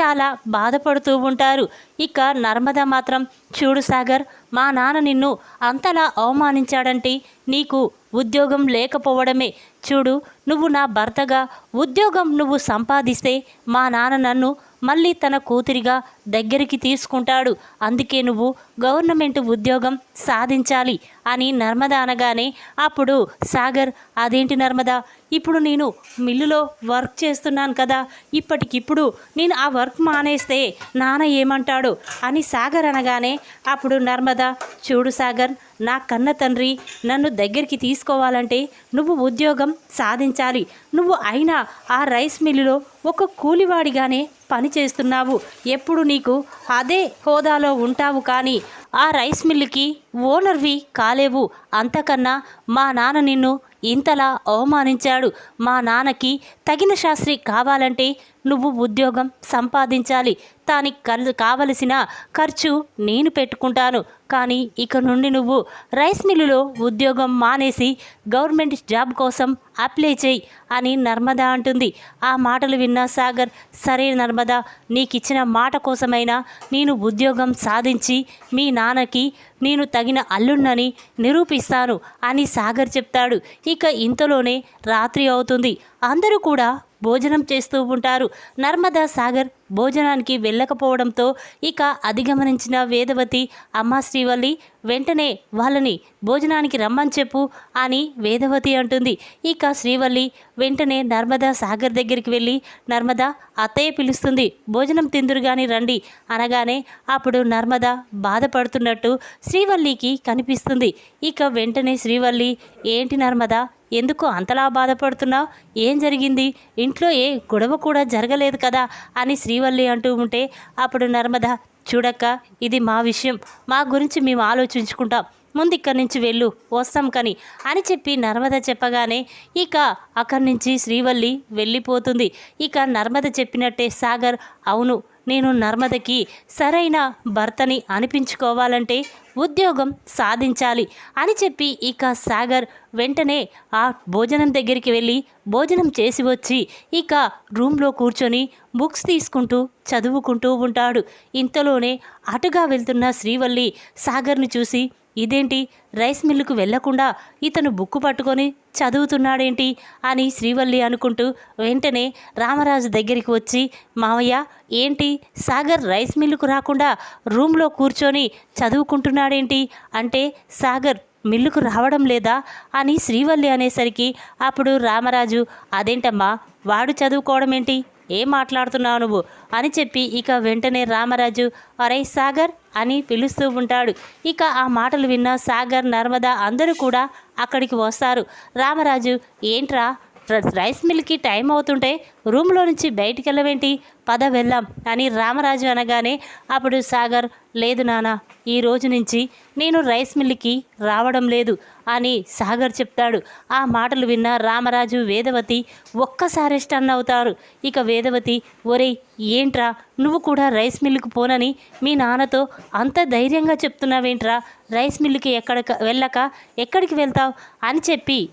చాలా బాధపడుతూ ఉంటారు. ఇక నర్మద మాత్రం చూడు సాగర్ మా నాన్న నిన్ను అంతలా అవమానించాడంటే నీకు ఉద్యోగం లేకపోవడమే. చూడు నువ్వు నా భర్తగా ఉద్యోగం నువ్వు సంపాదిస్తే మా నాన్న నన్ను మళ్ళీ తన కూతురిగా దగ్గరికి తీసుకుంటాడు. అందుకే నువ్వు గవర్నమెంట్ ఉద్యోగం సాధించాలి అని నర్మద అనగానే అప్పుడు సాగర్ అదేంటి నర్మద ఇప్పుడు నేను మిల్లులో వర్క్ చేస్తున్నాను కదా ఇప్పటికిప్పుడు నేను ఆ వర్క్ మానేస్తే నాన్న ఏమంటాడు? అని సాగర్ అనగానే అప్పుడు నర్మద చూడు సాగర్ నా కన్న తండ్రి నన్ను దగ్గరికి తీసుకోవాలంటే నువ్వు ఉద్యోగం సాధించాలి. నువ్వు అయినా ఆ రైస్ మిల్లులో ఒక కూలివాడిగానే పని చేస్తున్నావు. ఎప్పుడు నీకు అదే హోదాలో ఉంటావు కానీ ఆ రైస్ మిల్లుకి ఓనర్వి కాలేవు. అంతకన్నా మా నాన్న నిన్ను ఇంతలా అవమానించాడు. మా నాన్నకి తగిన శాస్త్రి కావాలంటే నువ్వు ఉద్యోగం సంపాదించాలి. దానికి కల్ కావలసిన ఖర్చు నేను పెట్టుకుంటాను. కానీ ఇక నుండి నువ్వు రైస్ మిల్లులో ఉద్యోగం మానేసి గవర్నమెంట్ జాబ్ కోసం అప్లై చేయి అని నర్మద అంటుంది. ఆ మాటలు విన్న సాగర్ సరే నర్మద నీకు ఇచ్చిన మాట కోసమైనా నేను ఉద్యోగం సాధించి మీ నాన్నకి నేను తగిన అల్లున్నని నిరూపిస్తాను అని సాగర్ చెప్తాడు. ఇక ఇంతలోనే రాత్రి అవుతుంది. అందరూ కూడా భోజనం చేస్తూ ఉంటారు. నర్మదా సాగర్ భోజనానికి వెళ్ళకపోవడంతో ఇక అధిగమనించిన వేదవతి అమ్మ శ్రీవల్లి వెంటనే వాళ్ళని భోజనానికి రమ్మని చెప్పు అని వేదవతి అంటుంది. ఇక శ్రీవల్లి వెంటనే నర్మదా సాగర్ దగ్గరికి వెళ్ళి నర్మదా అత్తయ్య పిలుస్తుంది భోజనం తిందురు కానీ రండి అనగానే అప్పుడు నర్మద బాధపడుతున్నట్టు శ్రీవల్లికి కనిపిస్తుంది. ఇక వెంటనే శ్రీవల్లి ఏంటి నర్మదా ఎందుకు అంతలా బాధపడుతున్నావు? ఏం జరిగింది? ఇంట్లో ఏ గొడవ కూడా జరగలేదు కదా? అని శ్రీవల్లి అంటూ ఉంటే అప్పుడు నర్మద చూడక్క ఇది మా విషయం. మా గురించి మేము ఆలోచించుకుంటాం. ముందు ఇక్కడి నుంచి వెళ్ళు వస్తాం కని అని చెప్పి నర్మద చెప్పగానే ఇక అక్కడి నుంచి శ్రీవల్లి వెళ్ళిపోతుంది. ఇక నర్మద చెప్పినట్టే సాగర్ అవును నేను నర్మదకి సరైన భర్తని అనిపించుకోవాలంటే ఉద్యోగం సాధించాలి అని చెప్పి ఇక సాగర్ వెంటనే ఆ భోజనం దగ్గరికి వెళ్ళి భోజనం చేసి వచ్చి ఇక రూమ్లో కూర్చొని బుక్స్ తీసుకుంటూ చదువుకుంటూ ఉంటాడు. ఇంతలోనే అటుగా వెళ్తున్న శ్రీవల్లి సాగర్ని చూసి ఇదేంటి? రైస్ మిల్లుకు వెళ్ళకుండా ఇతను బుక్కు పట్టుకొని చదువుతున్నాడేంటి? అని శ్రీవల్లి అనుకుంటూ వెంటనే రామరాజు దగ్గరికి వచ్చి మావయ్య ఏంటి? సాగర్ రైస్ మిల్లుకు రాకుండా రూమ్లో కూర్చొని చదువుకుంటున్నాడేంటి? అంటే సాగర్ మిల్లుకు రావడం లేదా? అని శ్రీవల్లి అనేసరికి అప్పుడు రామరాజు అదేంటమ్మా? వాడు చదువుకోవడం ఏంటి ఏం మాట్లాడుతున్నావు నువ్వు? అని చెప్పి ఇక వెంటనే రామరాజు అరే సాగర్ అని పిలుస్తూ ఉంటాడు. ఇక ఆ మాటలు విన్న సాగర్ నర్మదా అందరూ కూడా అక్కడికి వస్తారు. రామరాజు ఏంట్రా? రైస్ మిల్కి టైం అవుతుంటే రూమ్లో నుంచి బయటికి వెళ్ళవేంటి? పద వెళ్ళాం అని రామరాజు అనగానే అప్పుడు సాగర్ లేదు నాన్న ఈ రోజు నుంచి నేను రైస్ మిల్లుకి రావడం లేదు అని సాగర్ చెప్తాడు. ఆ మాటలు విన్న రామరాజు వేదవతి ఒక్కసారి స్టన్ అవుతారు. ఇక వేదవతి ఒరేయ్ ఏంట్రా? నువ్వు కూడా రైస్ మిల్లుకు పోనని మీ నాన్నతో అంత ధైర్యంగా చెప్తున్నావేంట్రా? రైస్ మిల్లుకి ఎక్కడ వెళ్ళక ఎక్కడికి వెళ్తావు? అని చెప్పి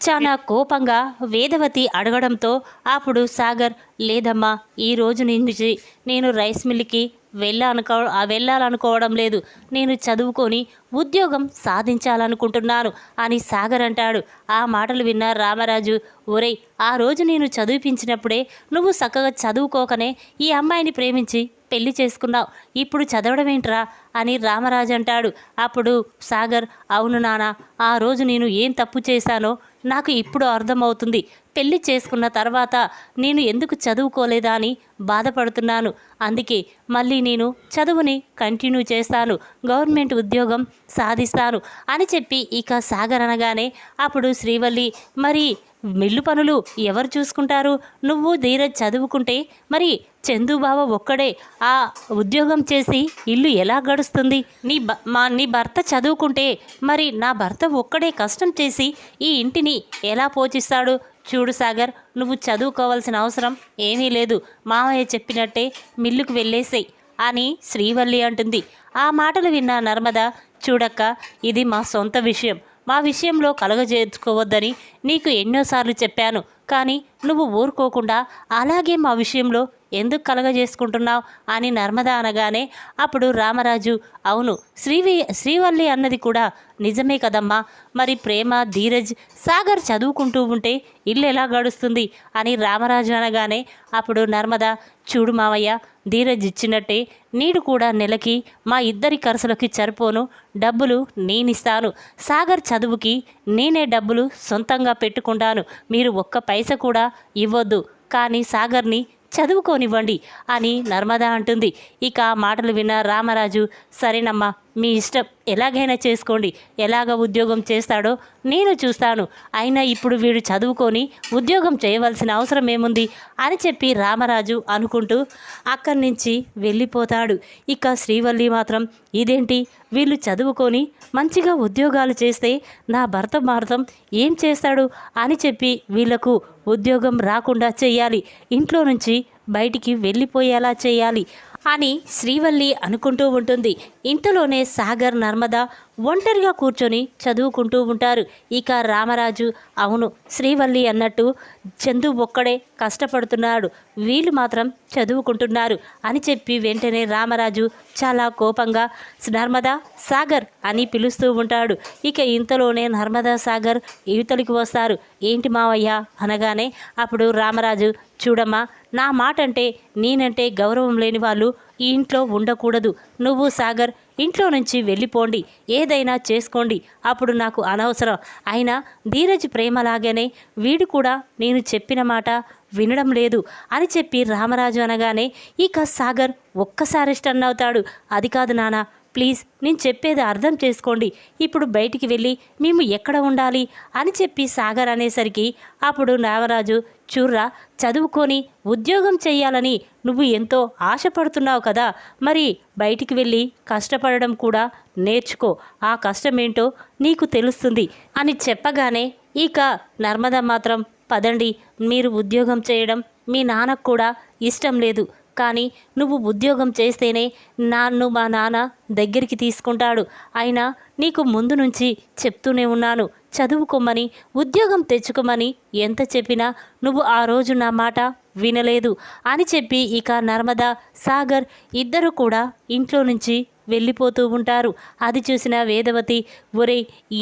చాలా కోపంగా వేదవతి అడగడంతో అప్పుడు సాగర్ లేదమ్మా ఈ రోజు నుంచి నేను రైస్ మిల్లుకి వెళ్ళాలనుకో వెళ్ళాలనుకోవడం లేదు. నేను చదువుకొని ఉద్యోగం సాధించాలనుకుంటున్నాను అని సాగర్ అంటాడు. ఆ మాటలు విన్న రామరాజు ఒరేయ్ ఆ రోజు నేను చదివిపించినప్పుడే నువ్వు చక్కగా చదువుకోకనే ఈ అమ్మాయిని ప్రేమించి పెళ్ళి చేసుకున్నావు. ఇప్పుడు చదవడం ఏంట్రా అని రామరాజు అంటాడు. అప్పుడు సాగర్ అవును నానా ఆ రోజు నేను ఏం తప్పు చేశానో నాకు ఇప్పుడు అర్థమవుతుంది. పెళ్ళి చేసుకున్న తర్వాత నేను ఎందుకు చదువుకోలేదా అని బాధపడుతున్నాను. అందుకే మళ్ళీ నేను చదువుని కంటిన్యూ చేస్తాను. గవర్నమెంట్ ఉద్యోగం సాధిస్తాను. అని చెప్పి ఇక సాగర్ అనగానే అప్పుడు శ్రీవల్లి మరి మిల్లు పనులు ఎవరు చూసుకుంటారు? నువ్వు ధీరజ్ చదువుకుంటే మరి చందుబావ ఒక్కడే. ఆ ఉద్యోగం చేసి ఇల్లు ఎలా గడుస్తుంది? నీ బ మా నీ భర్త చదువుకుంటే మరి నా భర్త ఒక్కడే కష్టం చేసి ఈ ఇంటిని ఎలా పోషిస్తాడు? చూడు సాగర్ నువ్వు చదువుకోవాల్సిన అవసరం ఏమీ లేదు. మామయ్య చెప్పినట్టే మిల్లుకు వెళ్ళేసేయ్ అని శ్రీవల్లి అంటుంది. ఆ మాటలు విన్న నర్మద చూడక్క ఇది మా సొంత విషయం. మా విషయంలో కలగజేసుకోవద్దని నీకు ఎన్నోసార్లు చెప్పాను. కానీ నువ్వు ఊరుకోకుండా అలాగే మా విషయంలో ఎందుకు కలగజేసుకుంటున్నావు అని నర్మద అనగానే అప్పుడు రామరాజు అవును శ్రీవి శ్రీవల్లి అన్నది కూడా నిజమే కదమ్మా. మరి ప్రేమ ధీరజ్ సాగర్ చదువుకుంటూ ఉంటే ఇల్లు ఎలా గడుస్తుంది అని రామరాజు అనగానే అప్పుడు నర్మద చూడు మావయ్య ధీరజ్ ఇచ్చినట్టే నీడు కూడా నెలకి మా ఇద్దరి ఖర్చులకి సరిపోను డబ్బులు నేనిస్తాను. సాగర్ చదువుకి నేనే డబ్బులు సొంతంగా పెట్టుకుంటాను. మీరు ఒక్క పై పైస కూడా ఇవ్వద్దు. కానీ సాగర్ని చదువుకోనివ్వండి అని నర్మదా అంటుంది. ఇక మాటలు విన్న రామరాజు సరేనమ్మా మీ ఇష్టం ఎలాగైనా చేసుకోండి. ఎలాగ ఉద్యోగం చేస్తాడో నేను చూస్తాను. అయినా ఇప్పుడు వీడు చదువుకొని ఉద్యోగం చేయవలసిన అవసరం ఏముంది? అని చెప్పి రామరాజు అనుకుంటూ అక్కడి నుంచి వెళ్ళిపోతాడు. ఇక శ్రీవల్లి మాత్రం ఇదేంటి? వీళ్ళు చదువుకొని మంచిగా ఉద్యోగాలు చేస్తే నా భర్త మాత్రం ఏం చేస్తాడు? అని చెప్పి వీళ్ళకు ఉద్యోగం రాకుండా చేయాలి. ఇంట్లో నుంచి బయటికి వెళ్ళిపోయేలా చేయాలి. అని శ్రీవల్లి అనుకుంటూ ఉంటుంది. ఇంతలోనే సాగర్ నర్మద ఒంటరిగా కూర్చొని చదువుకుంటూ ఉంటారు. ఇక రామరాజు అవును శ్రీవల్లి అన్నట్టు చందు ఒక్కడే కష్టపడుతున్నాడు. వీళ్ళు మాత్రం చదువుకుంటున్నారు అని చెప్పి వెంటనే రామరాజు చాలా కోపంగా నర్మదా సాగర్ అని పిలుస్తూ ఉంటాడు. ఇక ఇంతలోనే నర్మదా సాగర్ యువతలికి వస్తారు. ఏంటి మావయ్య? అనగానే అప్పుడు రామరాజు చూడమ్మా నా మాట అంటే నేనంటే గౌరవం లేని వాళ్ళు ఈ ఇంట్లో ఉండకూడదు. నువ్వు సాగర్ ఇంట్లో నుంచి వెళ్ళిపోండి ఏదైనా చేసుకోండి. అప్పుడు నాకు అనవసరం. అయినా ధీరజ్ ప్రేమలాగానే వీడు కూడా నేను చెప్పిన మాట వినడం లేదు అని చెప్పి రామరాజు అనగానే ఇక సాగర్ ఒక్కసారి స్టన్ అవుతాడు. అది కాదు నానా ప్లీజ్ నేను చెప్పేది అర్థం చేసుకోండి. ఇప్పుడు బయటికి వెళ్ళి మేము ఎక్కడ ఉండాలి? అని చెప్పి సాగర్ అనేసరికి అప్పుడు నాగరాజు చూర్రా చదువుకొని ఉద్యోగం చేయాలని నువ్వు ఎంతో ఆశపడుతున్నావు కదా. మరి బయటికి వెళ్ళి కష్టపడడం కూడా నేర్చుకో. ఆ కష్టమేంటో నీకు తెలుస్తుంది. అని చెప్పగానే ఇక నర్మద మాత్రం పదండి మీరు ఉద్యోగం చేయడం మీ నాన్నకు కూడా ఇష్టం లేదు. కానీ నువ్వు ఉద్యోగం చేస్తేనే నన్ను మా నాన్న దగ్గరికి తీసుకుంటాడు. అయినా నీకు ముందు నుంచి చెప్తూనే ఉన్నాను చదువుకోమని ఉద్యోగం తెచ్చుకోమని ఎంత చెప్పినా నువ్వు ఆ రోజు నా మాట వినలేదు అని చెప్పి ఇక నర్మద సాగర్ ఇద్దరు కూడా ఇంట్లో నుంచి వెళ్ళిపోతూ ఉంటారు. అది చూసిన వేదవతి ఒరే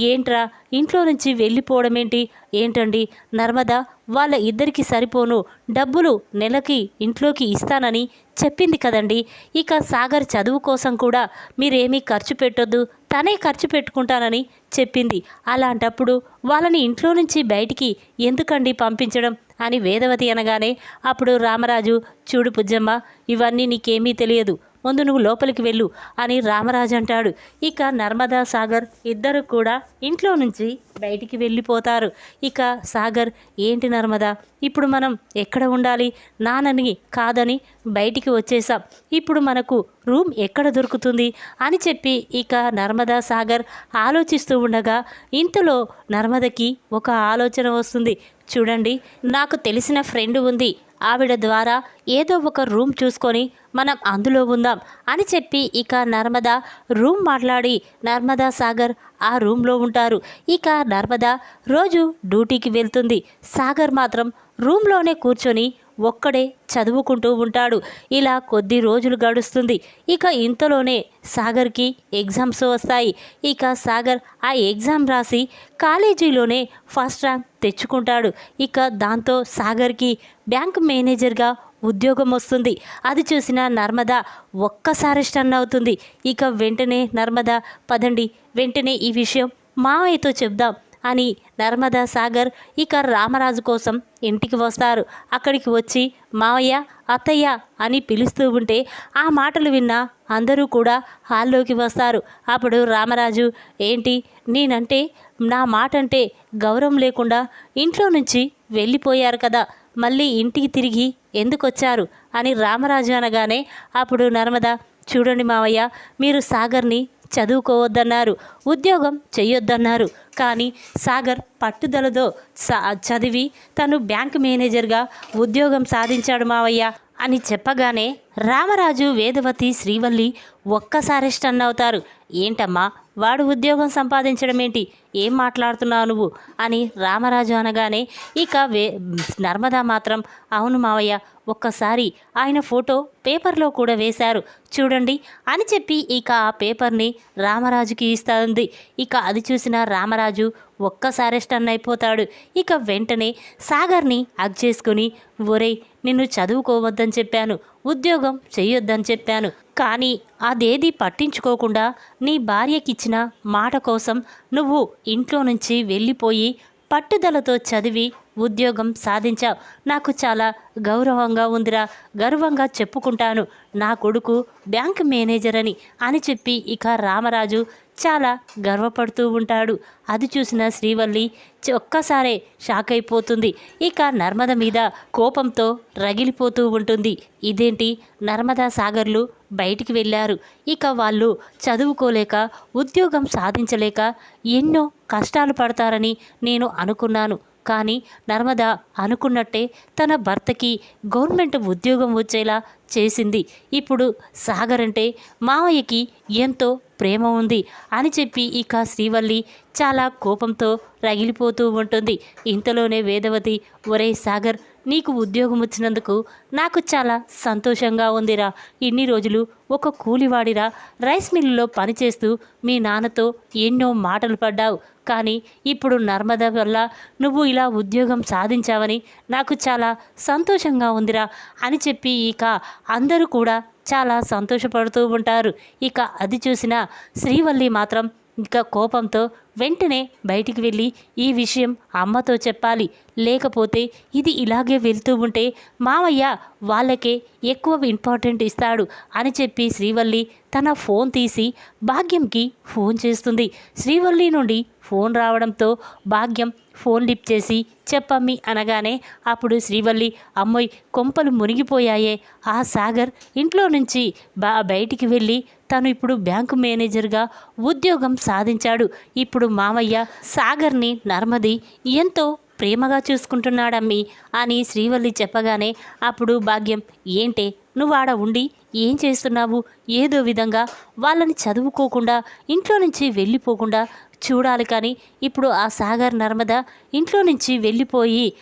ఏంట్రా? ఇంట్లో నుంచి వెళ్ళిపోవడం ఏంటి ఏంటండి? నర్మదా వాళ్ళ ఇద్దరికి సరిపోను డబ్బులు నెలకి ఇంట్లోకి ఇస్తానని చెప్పింది కదండి. ఇక సాగర్ చదువు కోసం కూడా మీరేమీ ఖర్చు పెట్టొద్దు తనే ఖర్చు పెట్టుకుంటానని చెప్పింది. అలాంటప్పుడు వాళ్ళని ఇంట్లో నుంచి బయటికి ఎందుకండి పంపించడం అని వేదవతి అనగానే అప్పుడు రామరాజు చూడు పుజ్జమ్మ ఇవన్నీ నీకేమీ తెలియదు. ముందు నువ్వు లోపలికి వెళ్ళు అని రామరాజు అంటాడు. ఇక నర్మదా సాగర్ ఇద్దరు కూడా ఇంట్లో నుంచి బయటికి వెళ్ళిపోతారు. ఇక సాగర్ ఏంటి నర్మదా ఇప్పుడు మనం ఎక్కడ ఉండాలి? నాన్నని కాదని బయటికి వచ్చేసాం ఇప్పుడు మనకు రూమ్ ఎక్కడ దొరుకుతుంది? అని చెప్పి ఇక నర్మదా సాగర్ ఆలోచిస్తూ ఉండగా ఇంతలో నర్మదకి ఒక ఆలోచన వస్తుంది. చూడండి నాకు తెలిసిన ఫ్రెండ్ ఉంది. ఆవిడ ద్వారా ఏదో ఒక రూమ్ చూసుకొని మనం అందులో ఉందాం అని చెప్పి ఇక నర్మద రూమ్ మాట్లాడి నర్మదా సాగర్ ఆ రూమ్లో ఉంటారు. ఇక నర్మద రోజు డ్యూటీకి వెళ్తుంది. సాగర్ మాత్రం రూమ్లోనే కూర్చొని ఒక్కడే చదువుకుంటూ ఉంటాడు. ఇలా కొద్ది రోజులు గడుస్తుంది. ఇక ఇంతలోనే సాగర్కి ఎగ్జామ్స్ వస్తాయి. ఇక సాగర్ ఆ ఎగ్జామ్ రాసి కాలేజీలోనే ఫస్ట్ ర్యాంక్ తెచ్చుకుంటాడు. ఇక దాంతో సాగర్కి బ్యాంక్ మేనేజర్గా ఉద్యోగం వస్తుంది. అది చూసిన నర్మద ఒక్కసారి స్టన్ అవుతుంది. ఇక వెంటనే నర్మద పదండి వెంటనే ఈ విషయం మావయ్యతో చెప్దాం. అని నర్మదా సాగర్ ఇక రామరాజు కోసం ఇంటికి వస్తారు. అక్కడికి వచ్చి మావయ్య అత్తయ్య అని పిలుస్తూ ఉంటే ఆ మాటలు విన్న అందరూ కూడా హాల్లోకి వస్తారు. అప్పుడు రామరాజు ఏంటి? నేనంటే నా మాట అంటే గౌరవం లేకుండా ఇంట్లో నుంచి వెళ్ళిపోయారు కదా మళ్ళీ ఇంటికి తిరిగి ఎందుకు వచ్చారు అని రామరాజు అనగానే అప్పుడు నర్మదా చూడండి మావయ్య మీరు సాగర్ని చదువుకోవద్దన్నారు. ఉద్యోగం చెయ్యొద్దన్నారు. కానీ సాగర్ పట్టుదలతో సా చదివి తను బ్యాంక్ మేనేజర్గా ఉద్యోగం సాధించాడు మావయ్య అని చెప్పగానే రామరాజు వేదవతి శ్రీవల్లి ఒక్కసారి స్టన్ అవుతారు. ఏంటమ్మా? వాడు ఉద్యోగం సంపాదించడం ఏంటి? ఏం మాట్లాడుతున్నావు నువ్వు? అని రామరాజు అనగానే ఇక వే నర్మదా మాత్రం అవును మావయ్య ఒక్కసారి ఆయన ఫోటో పేపర్లో కూడా వేశారు. చూడండి అని చెప్పి ఇక ఆ పేపర్ని రామరాజుకి ఇస్తుంది. ఇక అది చూసిన రామరాజు ఒక్కసారి స్టన్ అయిపోతాడు. ఇక వెంటనే సాగర్ని అగ్ చేసుకుని ఒరేయ్ నిన్ను చదువుకోవద్దని చెప్పాను. ఉద్యోగం చెయ్యొద్దని చెప్పాను. కానీ అదేది పట్టించుకోకుండా నీ భార్యకిచ్చిన మాట కోసం నువ్వు ఇంట్లో నుంచి వెళ్ళిపోయి పట్టుదలతో చదివి ఉద్యోగం సాధించావు. నాకు చాలా గౌరవంగా ఉందిరా గర్వంగా చెప్పుకుంటాను. నా కొడుకు బ్యాంక్ మేనేజర్ అని అని చెప్పి ఇక రామరాజు చాలా గర్వపడుతూ ఉంటాడు. అది చూసిన శ్రీవల్లి ఒక్కసారే షాక్ అయిపోతుంది. ఇక నర్మద మీద కోపంతో రగిలిపోతూ ఉంటుంది. ఇదేంటి? నర్మదా సాగర్లు బయటికి వెళ్ళారు. ఇక వాళ్ళు చదువుకోలేక ఉద్యోగం సాధించలేక ఎన్నో కష్టాలు పడతారని నేను అనుకున్నాను. కానీ నర్మద అనుకున్నట్టే తన భర్తకి గవర్నమెంట్ ఉద్యోగం వచ్చేలా చేసింది. ఇప్పుడు సాగర్ అంటే మావయ్యకి ఎంతో ప్రేమ ఉంది అని చెప్పి ఇక శ్రీవల్లి చాలా కోపంతో రగిలిపోతూ ఉంటుంది. ఇంతలోనే వేదవతి ఒరే సాగర్ నీకు ఉద్యోగం వచ్చినందుకు నాకు చాలా సంతోషంగా ఉందిరా. ఇన్ని రోజులు ఒక కూలివాడిరా. రైస్ మిల్లులో పనిచేస్తూ మీ నాన్నతో ఎన్నో మాటలు పడ్డావు. కానీ ఇప్పుడు నర్మద వల్ల నువ్వు ఇలా ఉద్యోగం సాధించావని నాకు చాలా సంతోషంగా ఉందిరా అని చెప్పి ఇక అందరూ కూడా చాలా సంతోషపడుతూ ఉంటారు. ఇక అది చూసిన శ్రీవల్లి మాత్రం ఇంకా కోపంతో వెంటనే బయటికి వెళ్ళి ఈ విషయం అమ్మతో చెప్పాలి. లేకపోతే ఇది ఇలాగే వెళ్తూ ఉంటే మావయ్య వాళ్ళకే ఎక్కువ ఇంపార్టెంట్ ఇస్తాడు అని చెప్పి శ్రీవల్లి తన ఫోన్ తీసి భాగ్యంకి ఫోన్ చేస్తుంది. శ్రీవల్లి నుండి ఫోన్ రావడంతో భాగ్యం ఫోన్ లిఫ్ట్ చేసి చెప్పమ్మి అనగానే అప్పుడు శ్రీవల్లి అమ్మోయ్ కొంపలు మునిగిపోయాయే. ఆ సాగర్ ఇంట్లో నుంచి బా బయటికి వెళ్ళి తను ఇప్పుడు బ్యాంకు మేనేజర్గా ఉద్యోగం సాధించాడు. ఇప్పుడు మామయ్య సాగర్ని నర్మది ఎంతో ప్రేమగా చూసుకుంటున్నాడమ్మి అని శ్రీవల్లి చెప్పగానే అప్పుడు భాగ్యం ఏంటే నువ్వు ఉండి ఏం చేస్తున్నావు? ఏదో విధంగా వాళ్ళని చదువుకోకుండా ఇంట్లో నుంచి వెళ్ళిపోకుండా చూడాలి కానీ ఇప్పుడు ఆ సాగర్ నర్మద ఇంట్లో నుంచి వెళ్ళిపోయి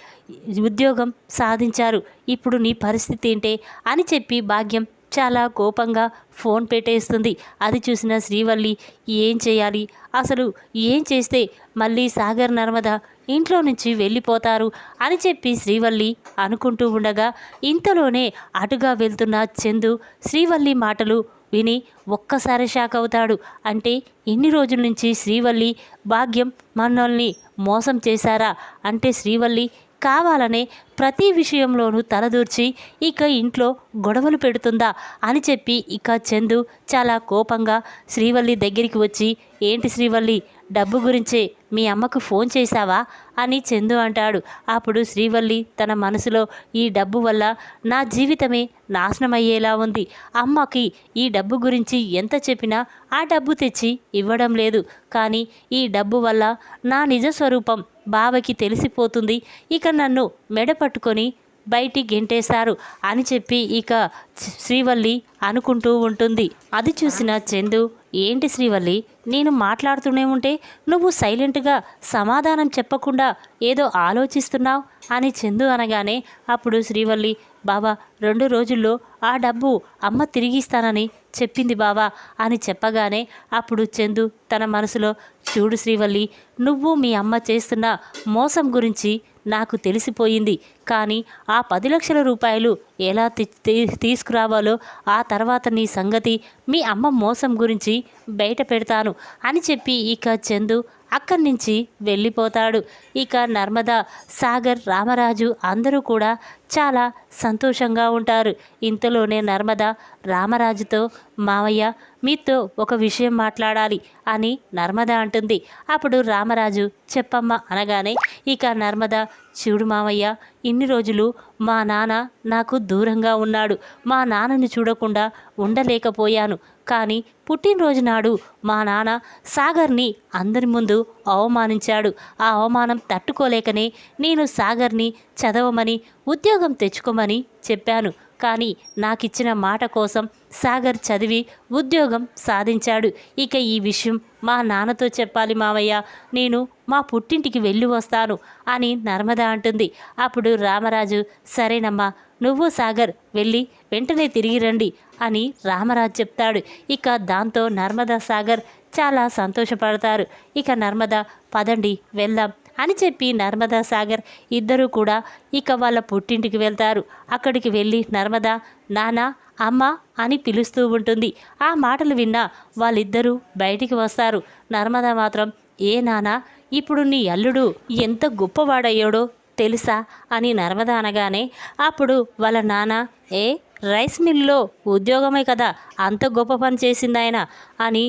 ఉద్యోగం సాధించారు. ఇప్పుడు నీ పరిస్థితి ఏంటే? అని చెప్పి భాగ్యం చాలా కోపంగా ఫోన్ పెట్టేస్తుంది. అది చూసిన శ్రీవల్లి ఏం చేయాలి? అసలు ఏం చేస్తే మళ్ళీ సాగర్ నర్మద ఇంట్లో నుంచి వెళ్ళిపోతారు? అని చెప్పి శ్రీవల్లి అనుకుంటూ ఉండగా ఇంతలోనే అటుగా వెళ్తున్న చందు శ్రీవల్లి మాటలు విని ఒక్కసారి షాక్ అవుతాడు. అంటే ఎన్ని రోజుల నుంచి శ్రీవల్లి భాగ్యం మనల్ని మోసం చేశారా? అంటే శ్రీవల్లి కావాలనే ప్రతి విషయంలోనూ తలదూర్చి ఇక ఇంట్లో గొడవలు పెడుతుందా? అని చెప్పి ఇక చందు చాలా కోపంగా శ్రీవల్లి దగ్గరికి వచ్చి ఏంటి శ్రీవల్లి డబ్బు గురించే మీ అమ్మకు ఫోన్ చేశావా? అని చందు అంటాడు. అప్పుడు శ్రీవల్లి తన మనసులో ఈ డబ్బు వల్ల నా జీవితమే నాశనమయ్యేలా ఉంది. అమ్మకి ఈ డబ్బు గురించి ఎంత చెప్పినా ఆ డబ్బు తెచ్చి ఇవ్వడం లేదు. కానీ ఈ డబ్బు వల్ల నా నిజ స్వరూపం బావకి తెలిసిపోతుంది. ఇక నన్ను మెడ పట్టుకొని బయటికి గెంటేశారు అని చెప్పి ఇక శ్రీవల్లి అనుకుంటూ ఉంటుంది. అది చూసిన చందు ఏంటి శ్రీవల్లి? నేను మాట్లాడుతూనే ఉంటే నువ్వు సైలెంట్గా సమాధానం చెప్పకుండా ఏదో ఆలోచిస్తున్నావు? అని చందు అనగానే అప్పుడు శ్రీవల్లి బాబా రెండు రోజుల్లో ఆ డబ్బు అమ్మ తిరిగిస్తానని చెప్పింది బావా అని చెప్పగానే అప్పుడు చందు తన మనసులో చూడు శ్రీవల్లి నువ్వు మీ అమ్మ చేస్తున్న మోసం గురించి నాకు తెలిసిపోయింది. కానీ ఆ పది లక్షల రూపాయలు ఎలా తీ- తీసుకురావాలో ఆ తర్వాత నీ సంగతి మీ అమ్మ మోసం గురించి బయట పెడతాను అని చెప్పి ఇక చందు అక్కడి నుంచి వెళ్ళిపోతాడు. ఇక నర్మద సాగర్ రామరాజు అందరూ కూడా చాలా సంతోషంగా ఉంటారు. ఇంతలోనే నర్మద రామరాజుతో మావయ్య మీతో ఒక విషయం మాట్లాడాలి అని నర్మద అంటుంది. అప్పుడు రామరాజు చెప్పమ్మ అనగానే ఇక నర్మద చూడు మావయ్య ఇన్ని రోజులు మా నాన్న నాకు దూరంగా ఉన్నాడు. మా నాన్నని చూడకుండా ఉండలేకపోయాను. కానీ పుట్టినరోజు నాడు మా నాన్న సాగర్ని అందరి ముందు అవమానించాడు. ఆ అవమానం తట్టుకోలేకనే నేను సాగర్ని చదవమని ఉద్యోగం తెచ్చుకోమని చెప్పాను. కానీ నాకిచ్చిన మాట కోసం సాగర్ చదివి ఉద్యోగం సాధించాడు. ఇక ఈ విషయం మా నాన్నతో చెప్పాలి మావయ్య. నేను మా పుట్టింటికి వెళ్ళి వస్తాను అని నర్మద అంటుంది. అప్పుడు రామరాజు సరేనమ్మా నువ్వు సాగర్ వెళ్ళి వెంటనే తిరిగి రండి అని రామరాజు చెప్తాడు. ఇక దాంతో నర్మదా సాగర్ చాలా సంతోషపడతారు. ఇక నర్మద పదండి వెళ్దాం అని చెప్పి నర్మదా సాగర్ ఇద్దరూ కూడా ఇక వాళ్ళ పుట్టింటికి వెళ్తారు. అక్కడికి వెళ్ళి నర్మద నానా అమ్మ అని పిలుస్తూ ఉంటుంది. ఆ మాటలు విన్నా వాళ్ళిద్దరూ బయటికి వస్తారు. నర్మద మాత్రం ఏ నానా ఇప్పుడు నీ అల్లుడు ఎంత గొప్పవాడయ్యాడో తెలుసా? అని నర్మద అనగానే అప్పుడు వాళ్ళ నాన్న ఏ? రైస్ మిల్లో ఉద్యోగమే కదా అంత గొప్ప పని చేసింది ఆయన అని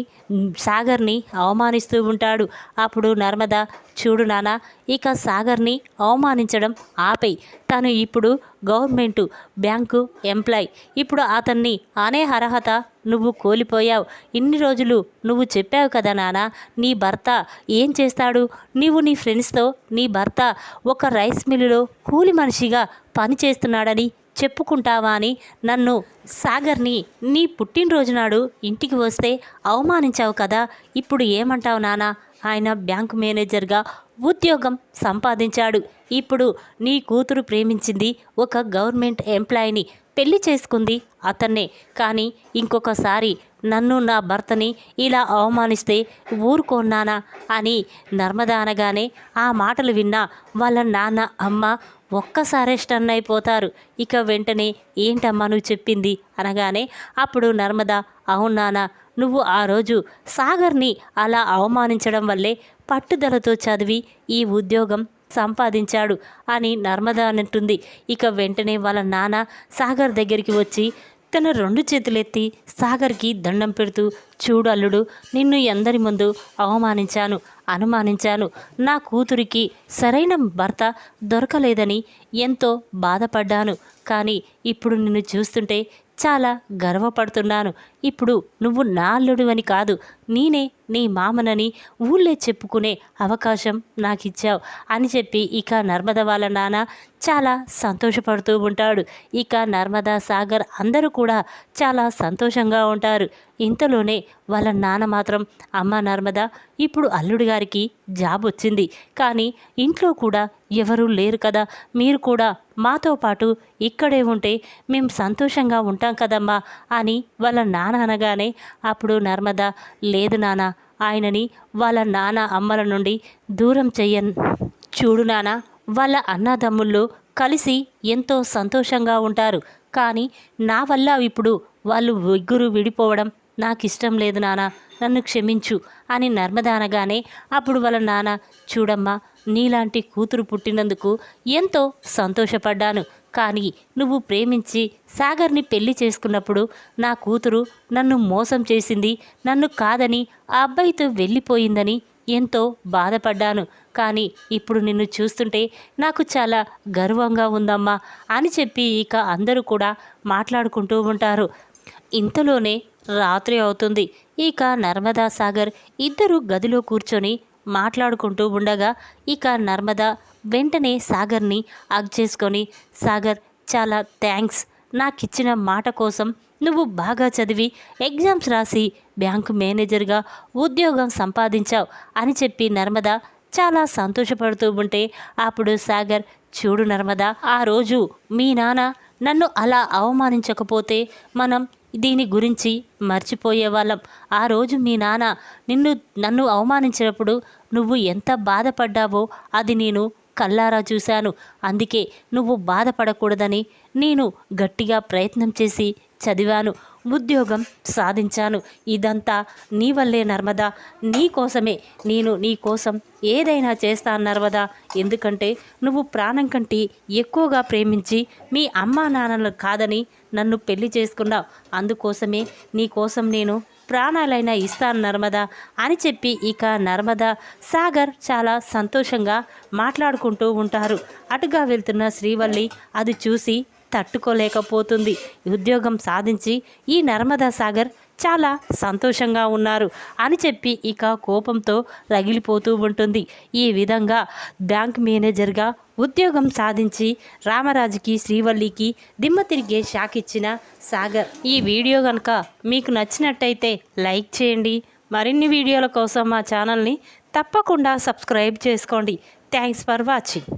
సాగర్ని అవమానిస్తూ ఉంటాడు. అప్పుడు నర్మద చూడు నాన్న ఇక సాగర్ని అవమానించడం ఆపై తను ఇప్పుడు గవర్నమెంటు బ్యాంకు ఎంప్లాయ్. ఇప్పుడు అతన్ని అనే అర్హత నువ్వు కోల్పోయావు. ఇన్ని రోజులు నువ్వు చెప్పావు కదా నాన్న నీ భర్త ఏం చేస్తాడు? నీవు నీ ఫ్రెండ్స్తో నీ భర్త ఒక రైస్ మిల్లులో కూలి మనిషిగా పని చేస్తున్నాడని చెప్పుకుంటావా అని నన్ను సాగర్ని నీ పుట్టినరోజు నాడు ఇంటికి వస్తే అవమానించావు కదా ఇప్పుడు ఏమంటావు నానా? ఆయన బ్యాంకు మేనేజర్గా ఉద్యోగం సంపాదించాడు. ఇప్పుడు నీ కూతురు ప్రేమించింది ఒక గవర్నమెంట్ ఎంప్లాయీని పెళ్ళి చేసుకుంది అతన్నే. కానీ ఇంకొకసారి నన్ను నా భర్తని ఇలా అవమానిస్తే ఊరుకోన్నానా అని నర్మదా అనగానే ఆ మాటలు విన్నా వాళ్ళ నాన్న అమ్మ ఒక్కసారే స్టన్ అయిపోతారు. ఇక వెంటనే ఏంటమ్మా నువ్వు చెప్పింది? అనగానే అప్పుడు నర్మదా అవునానా నువ్వు ఆ రోజు సాగర్ని అలా అవమానించడం వల్లే పట్టుదలతో చదివి ఈ ఉద్యోగం సంపాదించాడు అని నర్మద అంటుంది. ఇక వెంటనే వాళ్ళ నాన్న సాగర్ దగ్గరికి వచ్చి తన రెండు చేతులెత్తి సాగర్కి దండం పెడుతూ చూడు అల్లుడు నిన్ను ఎందరి ముందు అవమానించాను అనుమానించాను. నా కూతురికి సరైన భర్త దొరకలేదని ఎంతో బాధపడ్డాను. కానీ ఇప్పుడు నిన్ను చూస్తుంటే చాలా గర్వపడుతున్నాను. ఇప్పుడు నువ్వు నా అల్లుడివని కాదు నేనే నీ మామనని ఊళ్ళే చెప్పుకునే అవకాశం నాకు ఇచ్చావు అని చెప్పి ఇక నర్మద వాళ్ళ నాన్న చాలా సంతోషపడుతూ ఉంటాడు. ఇక నర్మదా సాగర్ అందరూ కూడా చాలా సంతోషంగా ఉంటారు. ఇంతలోనే వాళ్ళ నాన్న మాత్రం అమ్మ నర్మద ఇప్పుడు అల్లుడి గారికి జాబ్ వచ్చింది. కానీ ఇంట్లో కూడా ఎవరూ లేరు కదా. మీరు కూడా మాతో పాటు ఇక్కడే ఉంటే మేము సంతోషంగా ఉంటాం కదమ్మా అని వాళ్ళ నాన్న అనగానే అప్పుడు నర్మద లేదు నాన్న ఆయనని వాళ్ళ నాన్న అమ్మల నుండి దూరం చెయ్యన్ చూడు నాన్న వాళ్ళ అన్నదమ్ముళ్ళు కలిసి ఎంతో సంతోషంగా ఉంటారు. కానీ నా వల్ల ఇప్పుడు వాళ్ళు ముగ్గురు విడిపోవడం నాకు ఇష్టం లేదు నాన్న నన్ను క్షమించు అని నర్మద అనగానే అప్పుడు వాళ్ళ నాన్న చూడమ్మా నీలాంటి కూతురు పుట్టినందుకు ఎంతో సంతోషపడ్డాను. కానీ నువ్వు ప్రేమించి సాగర్ని పెళ్ళి చేసుకున్నప్పుడు నా కూతురు నన్ను మోసం చేసింది నన్ను కాదని ఆ అబ్బాయితో వెళ్ళిపోయిందని ఎంతో బాధపడ్డాను. కానీ ఇప్పుడు నిన్ను చూస్తుంటే నాకు చాలా గర్వంగా ఉందమ్మా అని చెప్పి ఇక అందరూ కూడా మాట్లాడుకుంటూ ఉంటారు. ఇంతలోనే రాత్రి అవుతుంది. ఇక నర్మదా సాగర్ ఇద్దరు గదిలో కూర్చొని మాట్లాడుకుంటూ ఉండగా ఇక నర్మద వెంటనే సాగర్ని అగ్ చేసుకొని సాగర్ చాలా థ్యాంక్స్ నాకిచ్చిన మాట కోసం నువ్వు బాగా చదివి ఎగ్జామ్స్ రాసి బ్యాంకు మేనేజర్గా ఉద్యోగం సంపాదించావు అని చెప్పి నర్మద చాలా సంతోషపడుతూ ఉంటే అప్పుడు సాగర్ చూడు నర్మద ఆ రోజు మీ నాన్న నన్ను అలా అవమానించకపోతే మనం దీని గురించి మర్చిపోయేవాళ్ళం ఆ రోజు మీ నాన్న నిన్ను నన్ను అవమానించినప్పుడు నువ్వు ఎంత బాధపడ్డావో అది నేను కల్లారా చూశాను. అందుకే నువ్వు బాధపడకూడదని నేను గట్టిగా ప్రయత్నం చేసి చదివాను. ఉద్యోగం సాధించాను. ఇదంతా నీ వల్లే నర్మదా. నీ కోసమే. నేను నీ కోసం ఏదైనా చేస్తాను నర్మదా. ఎందుకంటే నువ్వు ప్రాణం కంటే ఎక్కువగా ప్రేమించి మీ అమ్మా నాన్నలు కాదని నన్ను పెళ్ళి చేసుకున్నావు. అందుకోసమే నీకోసం నేను ప్రాణాలైనా ఇస్తాను నర్మదా అని చెప్పి ఇక నర్మదా సాగర్ చాలా సంతోషంగా మాట్లాడుకుంటూ ఉంటారు. అటుగా వెళ్తున్న శ్రీవల్లి అది చూసి తట్టుకోలేకపోతుంది. ఉద్యోగం సాధించి ఈ నర్మదా సాగర్ చాలా సంతోషంగా ఉన్నారు అని చెప్పి ఇక కోపంతో రగిలిపోతూ ఉంటుంది. ఈ విధంగా బ్యాంక్ మేనేజర్గా ఉద్యోగం సాధించి రామరాజుకి శ్రీవల్లికి దిమ్మ తిరిగే షాక్ ఇచ్చిన సాగర్. ఈ వీడియో కనుక మీకు నచ్చినట్టయితే లైక్ చేయండి. మరిన్ని వీడియోల కోసం మా ఛానల్ని తప్పకుండా సబ్స్క్రైబ్ చేసుకోండి. Thanks for watching.